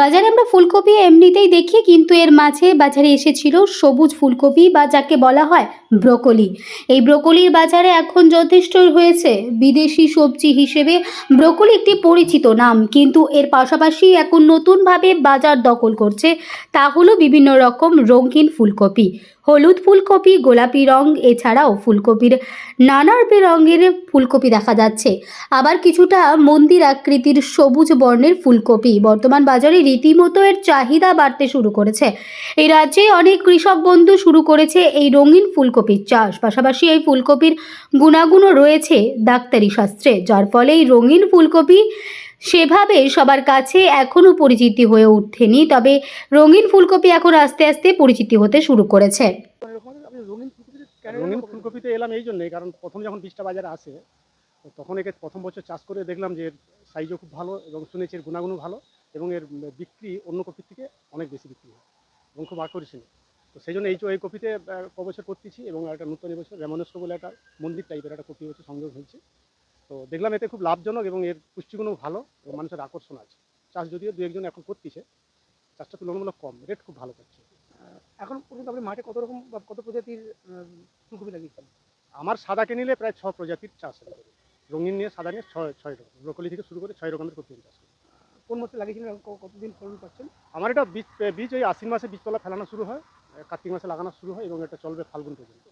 বাজারে আমরা ফুলকপি এমনিতেই দেখি, কিন্তু এর মাঝে বাজারে এসেছিল সবুজ ফুলকপি বা যাকে বলা হয় ব্রোকলি। এই ব্রোকলির বাজারে এখন যথেষ্ট হয়েছে। বিদেশি সবজি হিসেবে ব্রোকলি একটি পরিচিত নাম, কিন্তু এর পাশাপাশি এখন নতুনভাবে বাজার দখল করছে। তা হলো বিভিন্ন রকম রঙিন ফুলকপি। হলুদ ফুলকপি, গোলাপি রং, এছাড়াও ফুলকপির নানা রঙের ফুলকপি দেখা যাচ্ছে। আবার কিছুটা মন্দির আকৃতির সবুজ বর্ণের ফুলকপি বর্তমান বাজারে রীতিমতো এর চাহিদা বাড়তে শুরু করেছে। এই রাজ্যে অনেক কৃষক বন্ধু শুরু করেছে এই রঙিন ফুলকপির চাষ। পাশাপাশি এই ফুলকপির গুণাগুণও রয়েছে ডাক্তারি শাস্ত্রে, যার ফলে এই রঙিন ফুলকপি সেভাবে সবার কাছে এখনও পরিচিতি হয়ে ওঠেনি। তবে রঙিন ফুলকপি এখন আস্তে আস্তে পরিচিতি হতে শুরু করেছে। রঙিন ফুলকপিতে এলাম এই জন্যই, কারণ প্রথম যখন বীজটা বাজারে আসে তখন একে প্রথম বছর চাষ করে দেখলাম যে সাইজও খুব ভালো এবং শুনেছি এর গুণাগুণও ভালো। এবং এর বিক্রি অন্য কপির থেকে অনেক বেশি বিক্রি হয় এবং খুব আকর্ষণীয় তো সেই জন্য এই যে এই কপিতে আহ, ক করতেছি এবং একটা নতুন এবছর রেমনেস্ক বলে একটা মন্দির টাইপের একটা কপি হচ্ছে সংযোগ হয়েছে। তো দেখলাম এতে খুব লাভজনক এবং এর পুষ্টিগুণও ভালো এবং মানুষের আকর্ষণ আছে। চাষ যদিও দু একজন এখন করতেছে চাষটা তুলনামূলক কম রেট খুব ভালো পাচ্ছে। এখন পর্যন্ত আপনি মাঠে কত রকম বা কত প্রজাতির ফুলকপি লাগিয়েছেন? আমার সাদাকে নিলে প্রায় ছ প্রজাতির চাষ রঙিন নিয়ে সাদা নিয়ে ছয় ছয় রকম ব্রোকলি থেকে শুরু করে ছয় রকমের কপি চাষ কোন মাসে লাগিয়েছিলেন কতদিন ফলন পাচ্ছেন? আমার এটা বীজ বীজ ওই আশ্বিন মাসে বীজতলা ফেলানো শুরু হয় কার্তিক মাসে লাগানো শুরু হয় এবং এটা চলবে ফাল্গুন পর্যন্ত।